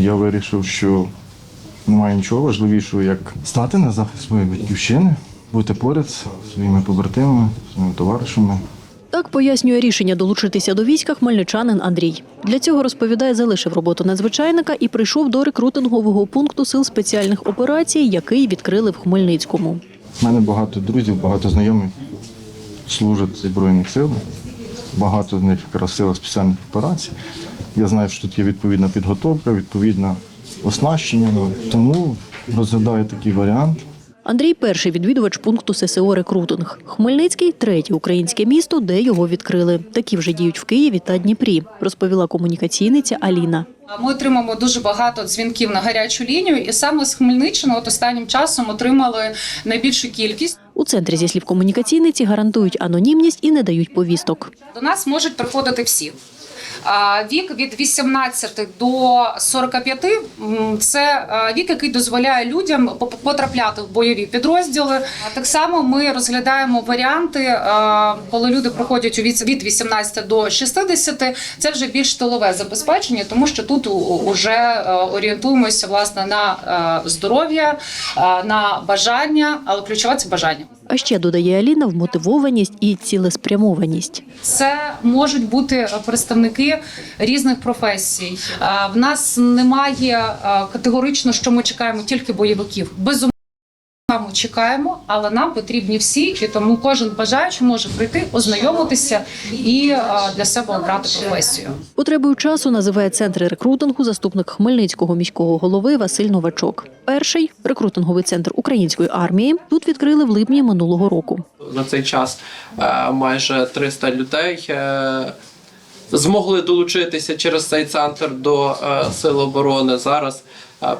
я вирішив, що немає нічого важливішого, як стати на захист своєї батьківщини, бути поряд зі своїми побратимами, своїми товаришами. Так пояснює рішення долучитися до війська хмельничанин Андрій. Для цього розповідає, залишив роботу надзвичайника і прийшов до рекрутингового пункту сил спеціальних операцій, який відкрили в Хмельницькому. У мене багато друзів, багато знайомих служать в Збройних силах. Багато з них якраз сила спеціальних операцій. Я знаю, що тут є відповідна підготовка, відповідне оснащення. Тому розглядаю такий варіант. Андрій перший відвідувач пункту ССО «Рекрутинг». Хмельницький третє українське місто, де його відкрили. Такі вже діють в Києві та Дніпрі, розповіла комунікаційниця Аліна. Ми отримаємо дуже багато дзвінків на гарячу лінію, і саме з Хмельниччини от останнім часом отримали найбільшу кількість. У центрі, зі слів комунікаційниці, гарантують анонімність і не дають повісток. До нас можуть приходити всі. Вік від 18 до 45 м, – це вік, який дозволяє людям потрапляти в бойові підрозділи. Так само ми розглядаємо варіанти, коли люди проходять у віці від 18 до 60, це вже більш тилове забезпечення, тому що тут вже орієнтуємося власне на здоров'я, на бажання, але ключове це бажання. А ще додає Аліна вмотивованість і цілеспрямованість. Це можуть бути представники різних професій. В нас немає категорично, що ми чекаємо тільки бойовиків. Безумовно, ми чекаємо, але нам потрібні всі, і тому кожен бажаючий може прийти, ознайомитися і е, для себе обрати професію. Потребою часу називає центри рекрутингу заступник Хмельницького міського голови Василь Новачок. Перший рекрутинговий центр української армії тут відкрили в липні минулого року. За цей час е, майже 300 людей е, змогли долучитися через цей центр до Сил оборони. Зараз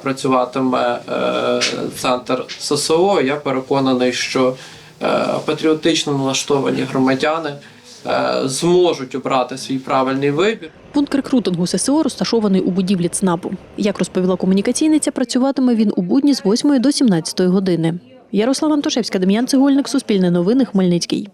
працюватиме е, центр ССО. Я переконаний, що е, патріотично налаштовані громадяни е, зможуть обрати свій правильний вибір. Пункт рекрутингу ССО розташований у будівлі ЦНАПу. Як розповіла комунікаційниця, працюватиме він у будні з 8 до 17 години. Ярослава Антошевська, Дем'ян Цегольник, Суспільне новини, Хмельницький.